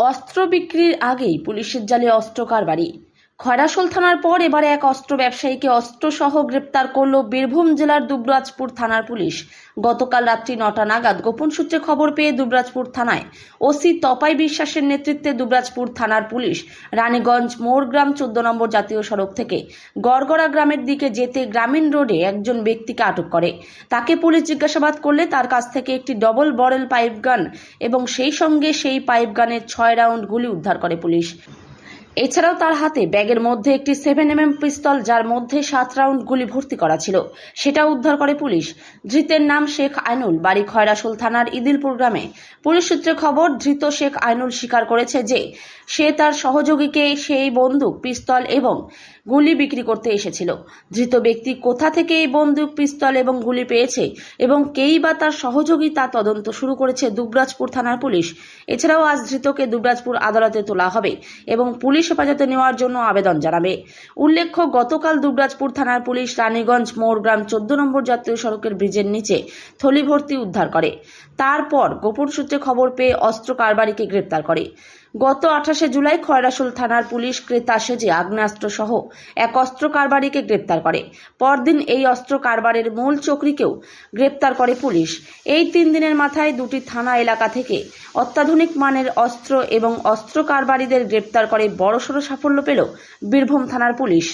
অস্ত্র বিক্রির আগেই পুলিশের জালে অস্ত্র কারবারি খয়রাসোল থানার পর এবারে এক অস্ত্র ব্যবসায়ীকে অস্ত্রসহ গ্রেপ্তার করল বীরভূম জেলার দুবরাজপুর থানার পুলিশ। গতকাল রাত্রি নটা নাগাদ গোপন সূত্রে খবর পেয়ে দুবরাজপুর থানায় ওসি তপাই বিশ্বাসের নেতৃত্বে দুবরাজপুর থানার পুলিশ রানীগঞ্জ মোড়গ্রাম চোদ্দ নম্বর জাতীয় সড়ক থেকে গড়গড়া গ্রামের দিকে যেতে গ্রামীণ রোডে একজন ব্যক্তিকে আটক করে। তাকে পুলিশ জিজ্ঞাসাবাদ করলে তার কাছ থেকে একটি ডবল বরেল পাইপ গান এবং সেই সঙ্গে সেই পাইপ গানের ছয় রাউন্ড গুলি উদ্ধার করে পুলিশ। এছাড়াও তার হাতে ব্যাগের মধ্যে একটি সেভেন এম পিস্তল যার মধ্যে সাত রাউন্ড গুলি ভর্তি করা ছিল। সেটা উদ্ধার করে পুলিশ। ধৃতের নাম শেখ আইনুল। বাড়ি খয়রাসুল থানার ইদিলপুর গ্রামে। পুলিশ সূত্রে খবর, ধৃত শেখ আইনুল স্বীকার করেছে যে, সে তার সহযোগীকে সেই বন্দুক পিস্তল এবং গুলি বিক্রি করতে এসেছিল। ধৃত ব্যক্তি কোথা থেকে এই বন্দুক, পিস্তল এবং গুলি পেয়েছে এবং কেই বা তার সহযোগী তা তদন্ত শুরু করেছে দুবরাজপুর থানার পুলিশ। এছাড়াও আজ ধৃতকে দুবরাজপুর আদালতে তোলা হবে এবং পুলিশ হেফাজতে নেওয়ার জন্য আবেদন জানাবে। উল্লেখ্য, গতকাল দুবরাজপুর থানার পুলিশ রানীগঞ্জ মোড়গ্রাম চোদ্দ নম্বর জাতীয় সড়কের ব্রিজের নিচে থলি ভর্তি উদ্ধার করে। তারপর গোপন সূত্রে খবর পেয়ে অস্ত্র কারবারিকে গ্রেপ্তার করে। গত আঠাশে জুলাই খয়রাসুল থানার পুলিশ ক্রেতা সেজে আগ্নেয়াস্ত্রসহ এক অস্ত্র কারবারিকে গ্রেপ্তার করে। পরদিন এই অস্ত্র কারবারের মূল চক্রীকেও গ্রেপ্তার করে পুলিশ। এই তিন দিনের মাথায় দুটি থানা এলাকা থেকে অত্যাধুনিক মানের অস্ত্র এবং অস্ত্র কারবারিদের গ্রেপ্তার করে বড়সড় সাফল্য পেল বীরভূম থানার পুলিশ।